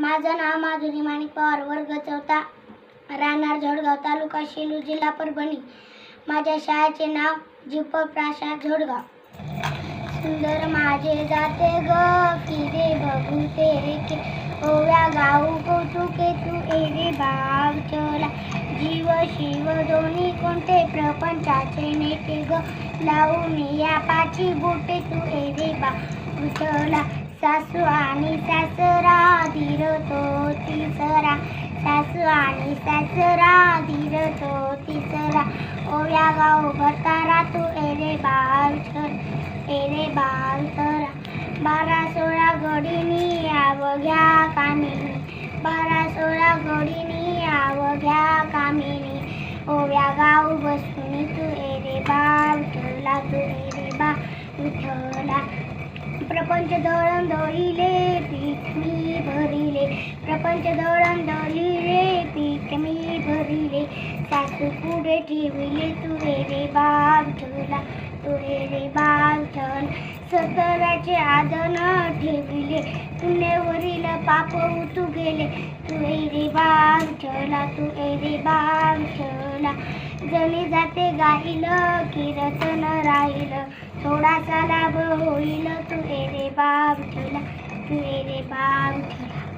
माझं नाव माधुरी माणिक पवार वर्ग चौथा राहणार झोडगाव तालुका शेलू जिल्हा परभणी. माझ्या शाळेचे नाव जिप प्रासाद झोडगाव. सुंदर माझे जाते ग किरे बघू तेरे के ओव्या गाऊ कौतुके तू एरे बाग चला जीव शिव दोन्ही कोणते प्रपंचाचे नेते ग लावून या पाची बोटे तू एरे बा चला सासू आणि सासरा धीर तो तिसरा. सासू आणि सासरा धीर तो तिसरा ओव्या गाव भरतारा तू एरे बाल छर एरे बाल तरा बारा सोळा गडीनी आव घ्या कामिनी. बारा सोळा गडीनी आव घ्या कामिनी. ओव्या गाव बसून तू एरे बाल ठरला प्रपंच दळण दळिले पीठ मी भरिले. प्रपंच दळण दळिले पीठ मी भरिले. सासू पुढे ठेविले तुरे रे बाग ठेवला तुरे रे बाग ठेवला सतराचे आदन ठेविले पुण्यावरील पाप उतू गेले. तू रे बाग ठेवला तू रे बाग ठेवला जणी जाते गाईल कीर्तन राहिलं. थोडासा लाभ होईल तू रे बाग ठेवला तू रे बाग ठेवला